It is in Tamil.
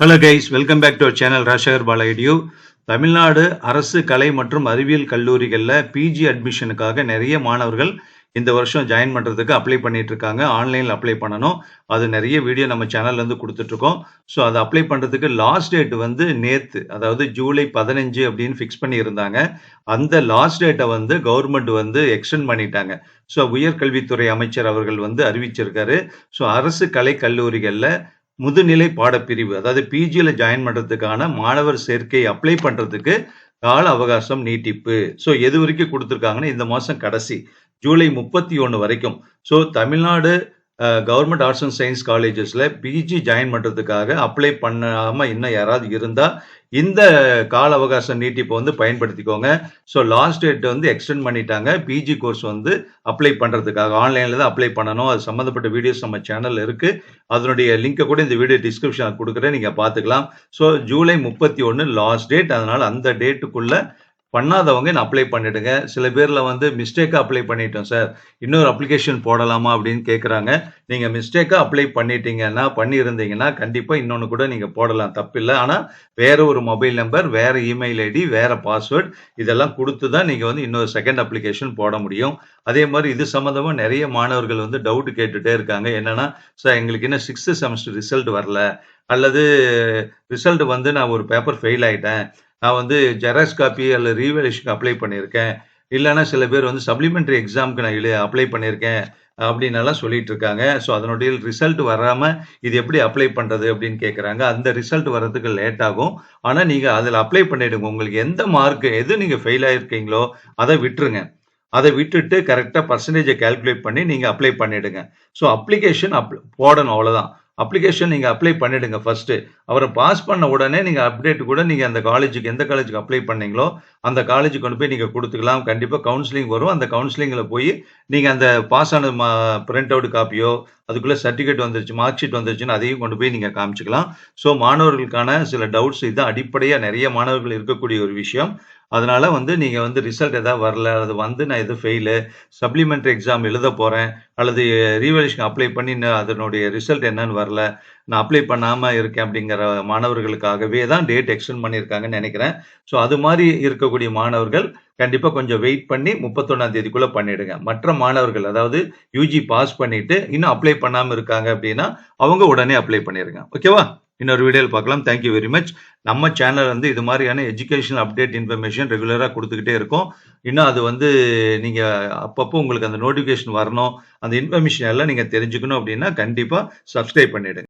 Hello guys welcome back to our channel ராஷகர் பாலாயிடியூ தமிழ்நாடு அரசு கலை மற்றும் அறிவியல் கல்லூரிகளில் பிஜி அட்மிஷனுக்காக நிறைய மாணவர்கள் இந்த வருஷம் ஜாயின் பண்ணுறதுக்கு அப்ளை பண்ணிட்டு இருக்காங்க. ஆன்லைனில் அப்ளை பண்ணணும். அது நிறைய வீடியோ நம்ம சேனல்லேருந்து கொடுத்துட்ருக்கோம் ஸோ அதை அப்ளை பண்ணுறதுக்கு லாஸ்ட் டேட் வந்து நேற்று அதாவது ஜூலை பதினஞ்சு அப்படின்னு ஃபிக்ஸ் பண்ணியிருந்தாங்க. அந்த லாஸ்ட் டேட்டை வந்து கவர்மெண்ட் வந்து எக்ஸ்டெண்ட் பண்ணிட்டாங்க. ஸோ உயர்கல்வித்துறை அமைச்சர் அவர்கள் வந்து அறிவிச்சிருக்காரு. ஸோ அரசு கலை கல்லூரிகளில் முதுநிலை பாடப்பிரிவு அதாவது பிஜியில் ஜாயின் பண்ணுறதுக்கான மாணவர் சேர்க்கை அப்ளை பண்ணுறதுக்கு கால அவகாசம் நீட்டிப்பு. ஸோ எது வரைக்கும் கொடுத்துருக்காங்கன்னா இந்த மாதம் கடைசி ஜூலை முப்பத்தி ஒன்று வரைக்கும். So Tamil Nadu government arts and science காலேஜஸில் பிஜி ஜாயின் பண்ணுறதுக்காக அப்ளை பண்ணாமல் இன்னும் யாராவது இருந்தால் இந்த கால அவகாசம் நீட்டிப்பை வந்து பயன்படுத்திக்கோங்க. ஸோ லாஸ்ட் டேட் வந்து எக்ஸ்டெண்ட் பண்ணிட்டாங்க. பிஜி கோர்ஸ் வந்து அப்ளை பண்ணுறதுக்காக ஆன்லைனில் தான் அப்ளை பண்ணணும். அது சம்மந்தப்பட்ட வீடியோஸ் நம்ம சேனலில் இருக்குது அதனுடைய லிங்கை கூட இந்த வீடியோ டிஸ்கிரிப்ஷனில் கொடுக்குறேன். நீங்கள் பார்த்துக்கலாம். ஸோ ஜூலை முப்பத்தி ஒன்று லாஸ்ட் டேட் அதனால் அந்த டேட்டுக்குள்ளே பண்ணாதவங்க நான் அப்ளை பண்ணிடுங்க. சில பேரில் வந்து மிஸ்டேக்காக அப்ளை பண்ணிட்டோம் சார் இன்னொரு அப்ளிகேஷன் போடலாமா அப்படின்னு கேட்குறாங்க நீங்கள் மிஸ்டேக்காக அப்ளை பண்ணிட்டீங்கன்னா பண்ணியிருந்தீங்கன்னா கண்டிப்பாக இன்னொன்று கூட நீங்கள் போடலாம். தப்பில்லை. ஆனால் வேற ஒரு மொபைல் நம்பர் வேற இமெயில் ஐடி வேற பாஸ்வேர்ட் இதெல்லாம் கொடுத்து தான் நீங்கள் வந்து இன்னொரு செகண்ட் அப்ளிகேஷன் போட முடியும். அதே மாதிரி இது சம்மந்தமாக நிறைய மாணவர்கள் வந்து டவுட் கேட்டுகிட்டே இருக்காங்க. என்னன்னா சார் எங்களுக்கு என்ன சிக்ஸ்த்து செமஸ்டர் ரிசல்ட் வரல. அல்லது ரிசல்ட் வந்து நான் ஒரு பேப்பர் ஃபெயில் ஆகிட்டேன் நான் வந்து ஜெராக்ஸ் காப்பி அல்லது ரீவேலேஷனுக்கு அப்ளை பண்ணியிருக்கேன். இல்லைன்னா சில பேர் வந்து சப்ளிமெண்ட்ரி எக்ஸாமுக்கு நான் இல்லை அப்ளை பண்ணியிருக்கேன் அப்படின்னெல்லாம் சொல்லிட்டு இருக்காங்க. ஸோ அதனுடைய ரிசல்ட் வராமல் இது எப்படி அப்ளை பண்ணுறது அப்படின்னு கேட்குறாங்க அந்த ரிசல்ட் வர்றதுக்கு லேட் ஆகும். ஆனால் நீங்கள் அதில் அப்ளை பண்ணிவிடுங்க உங்களுக்கு எந்த மார்க் எது நீங்கள் ஃபெயில் ஆகிருக்கீங்களோ அதை விட்டுருங்க. அதை விட்டுட்டு கரெக்டாக பர்சன்டேஜை கால்குலேட் பண்ணி நீங்கள் அப்ளை பண்ணிவிடுங்க ஸோ அப்ளிகேஷன் அப் போடணும். அவ்வளோதான் அப்ளிகேஷன் நீங்கள் அப்ளை பண்ணிடுங்க ஃபர்ஸ்ட்டு அவரை பாஸ் பண்ண உடனே நீங்கள் அப்டேட் கூட நீங்கள் அந்த காலேஜுக்கு எந்த காலேஜுக்கு அப்ளை பண்ணீங்களோ அந்த காலேஜுக்கு கொண்டு போய் நீங்கள் கொடுத்துக்கலாம். கண்டிப்பாக கவுன்சிலிங் வரும். அந்த கவுன்சிலிங்கில் போய் நீங்கள் அந்த பாஸ் ஆன பிரிண்ட் அவுட் காப்பியோ அதுக்குள்ளே சர்டிஃபிகேட் வந்துருச்சு மார்க் ஷீட் வந்துருச்சுன்னு அதையும் கொண்டு போய் நீங்கள் காமிச்சிக்கலாம். ஸோ மாணவர்களுக்கான சில டவுட்ஸ் இதுதான் அடிப்படையாக நிறைய மாணவர்கள் இருக்கக்கூடிய ஒரு விஷயம். அதனால் வந்து நீங்கள் வந்து ரிசல்ட் எதாவது வரல அது வந்து நான் எதுவும் ஃபெயிலு சப்ளிமெண்ட்ரி எக்ஸாம் எழுத போகிறேன் அல்லது ரீவல்யூஷன் அப்ளை பண்ணி அதனுடைய ரிசல்ட் என்னன்னு வரல நான் அப்ளை பண்ணாமல் இருக்கேன் அப்படிங்கிற மாணவர்களுக்காகவே தான் டேட் எக்ஸ்டெண்ட் பண்ணியிருக்காங்கன்னு நினைக்கிறேன். ஸோ அது மாதிரி இருக்கக்கூடிய மாணவர்கள் கண்டிப்பாக கொஞ்சம் வெயிட் பண்ணி முப்பத்தொன்னாம் தேதிக்குள்ளே பண்ணிடுங்க. மற்ற மாணவர்கள் அதாவது யூஜி பாஸ் பண்ணிட்டு இன்னும் அப்ளை பண்ணாமல் இருக்காங்க அப்படின்னா அவங்க உடனே அப்ளை பண்ணிடுங்க ஓகேவா இன்னொரு வீடியோவில் பார்க்கலாம். தேங்க்யூ வெரி மச் நம்ம சேனல் வந்து இது மாதிரியான எஜுகேஷனல் அப்டேட் இன்ஃபர்மேஷன் ரெகுலராக கொடுத்துக்கிட்டே இருக்கும். இன்னும் அது வந்து நீங்கள் அப்பப்போ உங்களுக்கு அந்த நோட்டிஃபிகேஷன் வரணும். அந்த இன்ஃபர்மேஷன் எல்லாம் நீங்கள் தெரிஞ்சுக்கணும் அப்படின்னா கண்டிப்பாக சப்ஸ்கிரைப் பண்ணிவிடுங்க